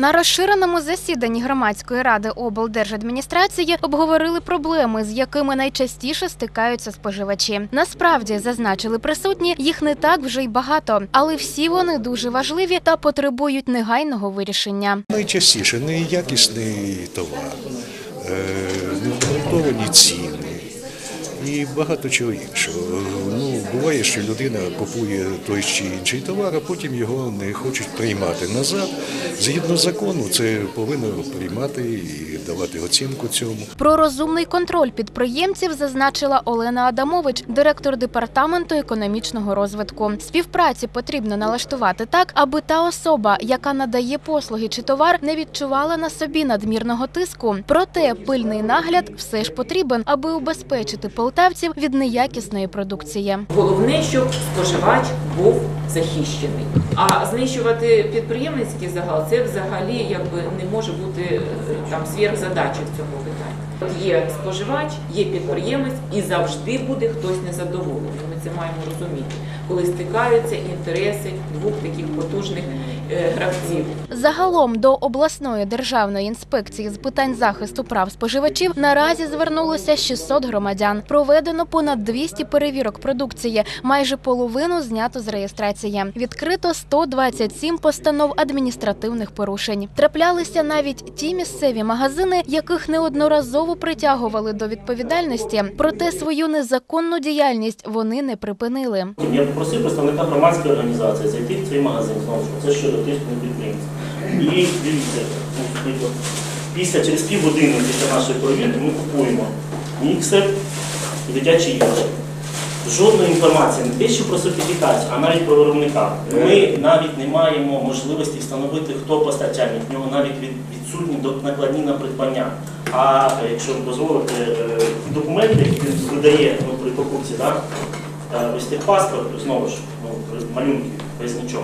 На розширеному засіданні громадської ради облдержадміністрації обговорили проблеми, з якими найчастіше стикаються споживачі. Насправді зазначили присутні, їх не так вже й багато, але всі вони дуже важливі та потребують негайного вирішення. Найчастіше неякісний товар, е, необґрунтовані ціни і багато чого іншого. Ну, буває, що людина купує той чи інший товар, а потім його не хочуть приймати назад. Згідно закону, це повинно приймати і давати оцінку цьому. Про розумний контроль підприємців зазначила Олена Адамович, директор департаменту економічного розвитку. Співпраці потрібно налаштувати так, аби та особа, яка надає послуги чи товар, не відчувала на собі надмірного тиску. Проте пильний нагляд все ж потрібен, аби убезпечити полтавців від неякісної продукції. Головне, щоб споживач був захищений. А знищувати підприємницький загал це взагалі якби не може бути е, там сверхзадача в цьому питанні. Є споживач, є підприємець, і завжди буде хтось незадоволений. Ми це маємо розуміти, коли стикаються інтереси двох таких потужних е, гравців. Загалом до обласної державної інспекції з питань захисту прав споживачів наразі звернулося 600 громадян. Проведено понад 200 перевірок продукції, майже половину знято з реєстрації. Відкрито 127 постанов адміністративних порушень. Траплялися навіть ті місцеві магазини, яких неодноразово притягували до відповідальності, проте свою незаконну діяльність вони не припинили. Я попросив представника громадської організації зайти в цей магазин, це щодо тиску підприємців. І дивіться, після через півгодини після нашої перевірки ми купуємо міксер дитячі іграшки. Жодної інформації не те, що про сертифікацію, а навіть про виробника. Ми навіть не маємо можливості встановити, хто постачальник. В нього навіть відсутні накладні на придбання. А е, якщо дозволите, е, документи, які він видає ну, при покупці, да, Е, ось техпаспорт, знову ж, ну, малюнки, поясничок.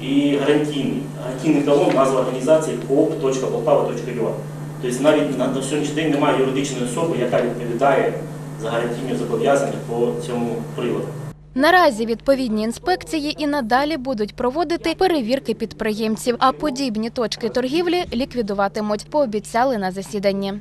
І гарантійний. Гарантійний талон, назва організації coop.poltava.ua. Тобто навіть на, на сьогоднішній день немає юридичної особи, яка відповідає за гарантійні зобов'язання по цьому приводу. Наразі відповідні інспекції і надалі будуть проводити перевірки підприємців, а подібні точки торгівлі ліквідуватимуть, пообіцяли на засіданні.